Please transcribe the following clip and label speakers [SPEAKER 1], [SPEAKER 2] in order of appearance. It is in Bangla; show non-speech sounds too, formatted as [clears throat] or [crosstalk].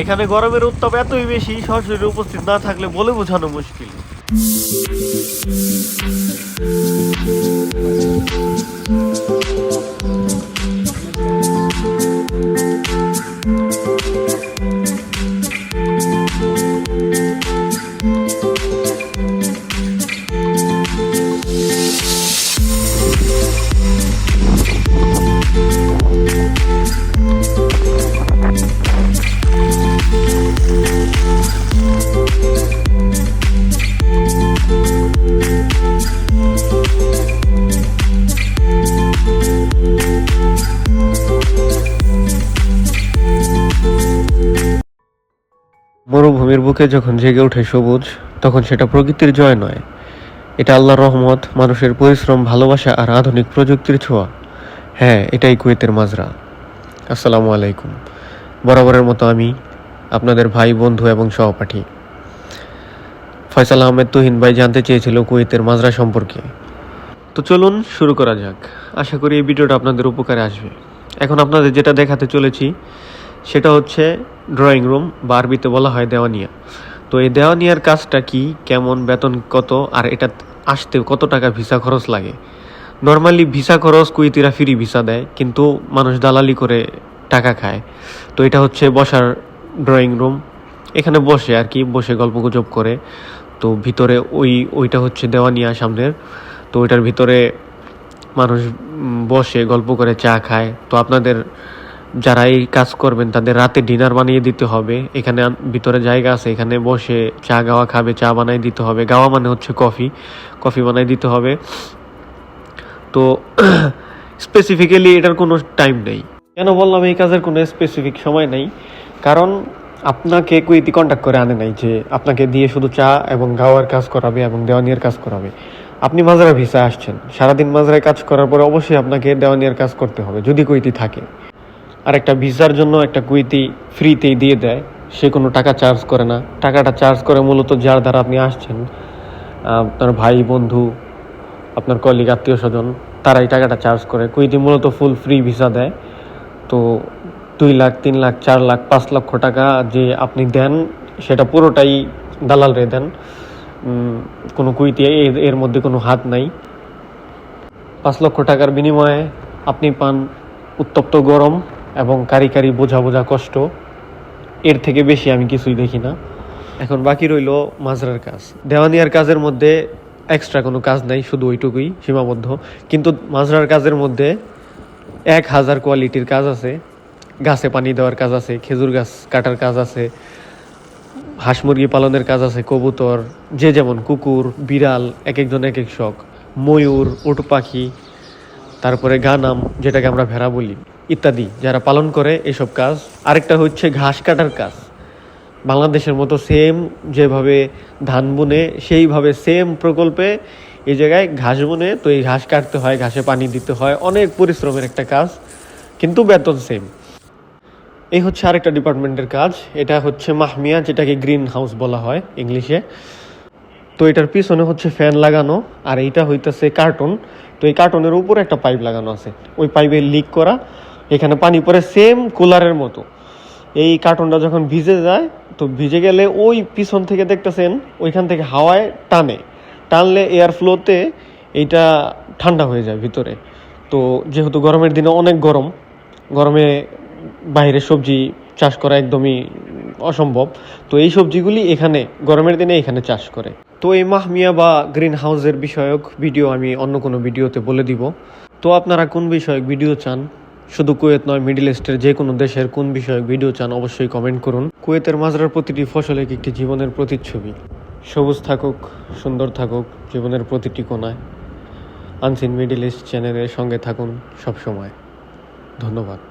[SPEAKER 1] এখানে গরমের উত্তাপ এতই বেশি সরাসরি উপস্থিত না থাকলে বলে বোঝানো মুশকিল। মরুভূমির বুকে যখন জেগে ওঠে সবুজ, তখন সেটা প্রকৃতির জয় নয়। এটা আল্লাহর রহমত, মানুষের পরিশ্রম, ভালোবাসা আর আধুনিক প্রযুক্তির ছোঁয়া। হ্যাঁ এটাই কুয়েতের মাজরা। আসসালামু আলাইকুম। বরাবরের মতো আমি, আপনাদের ভাই, বন্ধু এবং সহপাঠী। ফয়সাল আহমেদ তুহিন ভাই জানতে চেয়েছিল কুয়েতের মাজরা সম্পর্কে। তো চলুন শুরু করা যাক। আশা করি এই ভিডিওটা আপনাদের উপকারে আসবে। এখন আপনাদের যেটা দেখাতে চলেছি সেটা হচ্ছে ড্রয়িং রুম বা আরবিতে বলা হয় দেওয়ানিয়া। তো এই দেওয়ানিয়ার কাজটা কি, কেমন, বেতন কত, আর এটা আসতে কত টাকা ভিসা খরচ লাগে? নর্মালি ভিসা খরচ কুইতিরা ফ্রি ভিসা দেয়, কিন্তু মানুষ দালালি করে টাকা খায়। তো এটা হচ্ছে বসার ড্রয়িং রুম এখানে বসে আর কি, বসে গল্পগুজব করে। তো ভিতরে ওই, ওইটা হচ্ছে দেওয়ানিয়া সামনের। তো ওইটার ভিতরে মানুষ বসে গল্প করে, চা খায়। তো আপনাদের যারা এই কাজ করবেন, তাদের রাতে ডিনার বানিয়ে দিতে হবে। এখানে ভিতরে জায়গা আছে, এখানে বসে চা গাওয়া খাবে, চা বানাই দিতে হবে। গাওয়া মানে হচ্ছে কফি কফি বানাই দিতে হবে। তো [clears throat] স্পেসিফিক্যালি এটার কোনো টাইম নেই। কেন বললাম এই কাজের কোনো স্পেসিফিক সময় নেই? কারণ আপনাকে কুইতি কন্ট্যাক্ট করে আনে নাই যে আপনাকে দিয়ে শুধু চা এবং গাওয়ার কাজ করাবে এবং দেওয়ানিয়ার কাজ করাবে। আপনি মাজরা ভিসা আসছেন, সারাদিন মাজরায় কাজ করার পরে অবশ্যই আপনাকে দেওয়ানিয়ার কাজ করতে হবে, যদি কুইতি থাকে। আর একটা ভিসার জন্য একটা কুইতি ফ্রিতেই দিয়ে দেয়। সে কোনো টাকা চার্জ করে না। টাকাটা চার্জ করে মূলত যার দ্বারা আপনি আসছেন। আপনার ভাই, বন্ধু, আপনার কলিগ আত্মীয় স্বজন, তারাই টাকাটা চার্জ করে। কুইতি মূলত ফুল ফ্রি ভিসা দেয়। তো দুই লাখ, তিন লাখ, চার লাখ, পাঁচ লক্ষ টাকা যে আপনি দেন, সেটা পুরোটাই দালালরে দেন। কোনো কুইতি এর- এর মধ্যে কোনো হাত নাই। পাঁচ লক্ষ টাকার বিনিময়ে আপনি পান উত্তপ্ত গরম। এবং কারি কারি বোঝা বোঝা কষ্ট, এর থেকে বেশি আমি কিছুই দেখি না। এখন বাকি রইল মাজরার কাজ। দেওয়ানিয়ার কাজের মধ্যে এক্সট্রা কোনো কাজ নাই, শুধু ওইটুকুই সীমাবদ্ধ। কিন্তু মাজরার কাজের মধ্যে এক হাজার কোয়ালিটির কাজ আছে, গাছে পানি দেওয়ার কাজ আছে, খেজুর গাছ কাটার কাজ আছে, হাঁস মুরগি পালনের কাজ আছে, কবুতর, যে যেমন কুকুর, বিড়াল এক একজন এক এক শখ, ময়ূর, উট পাখি, তারপরে গানাম, যেটাকে আমরা ভেড়া বলি। ইত্যাদি, যারা পালন করে এসব কাজ। আরেকটা হচ্ছে ঘাস কাটার কাজ। বাংলাদেশের মতো সেম যেভাবে ধান বুনে, সেইভাবে সেম প্রকল্পে এই জায়গায় ঘাস বুনে। তো এই ঘাস কাটতে হয়, ঘাসে পানি দিতে হয়, অনেক পরিশ্রমের একটা কাজ, কিন্তু বেতন সেম এই হচ্ছে আরেকটা ডিপার্টমেন্টের কাজ, এটা হচ্ছে মাহমিয়া, যেটাকে গ্রিন হাউস বলা হয় ইংলিশে। তো এটার পিছনে হচ্ছে ফ্যান লাগানো, আর এইটা হইতেছে কার্টন। তো এই কার্টনের উপরে একটা পাইপ লাগানো আছে। ওই পাইপে লিক করা এখানে পানি পরে সেম কুলারের মতো। এই কার্টনটা যখন ভিজে যায়, তো ভিজে গেলে ওই পিছন থেকে দেখতেছেন, ওইখান থেকে হাওয়ায় টানে। টানলে এয়ার ফ্লোতে এইটা ঠান্ডা হয়ে যায় ভিতরে। তো যেহেতু গরমের দিনে অনেক গরম, গরমে বাইরে সবজি চাষ করা একদমই অসম্ভব। তো এই সবজিগুলি এখানে, গরমের দিনে এখানে চাষ করে। তো এই মাহমিয়া বা গ্রিন হাউসের বিষয়ক ভিডিও আমি অন্য কোনো ভিডিওতে বলে দিব। তো আপনারা কোন বিষয়ক ভিডিও চান? শুধু কুয়েত নয়, মিডিল ইস্টের যে কোনো দেশের কোন বিষয়ে ভিডিও চান অবশ্যই কমেন্ট করুন। কুয়েতের মাজরার প্রতিটি ফসল এক একটি জীবনের প্রতিচ্ছবি। সবুজ থাকুক, সুন্দর থাকুক, জীবনের প্রতিটি কোনায় আনসিন মিডিল ইস্ট চ্যানেলের সঙ্গে থাকুন সবসময়। ধন্যবাদ।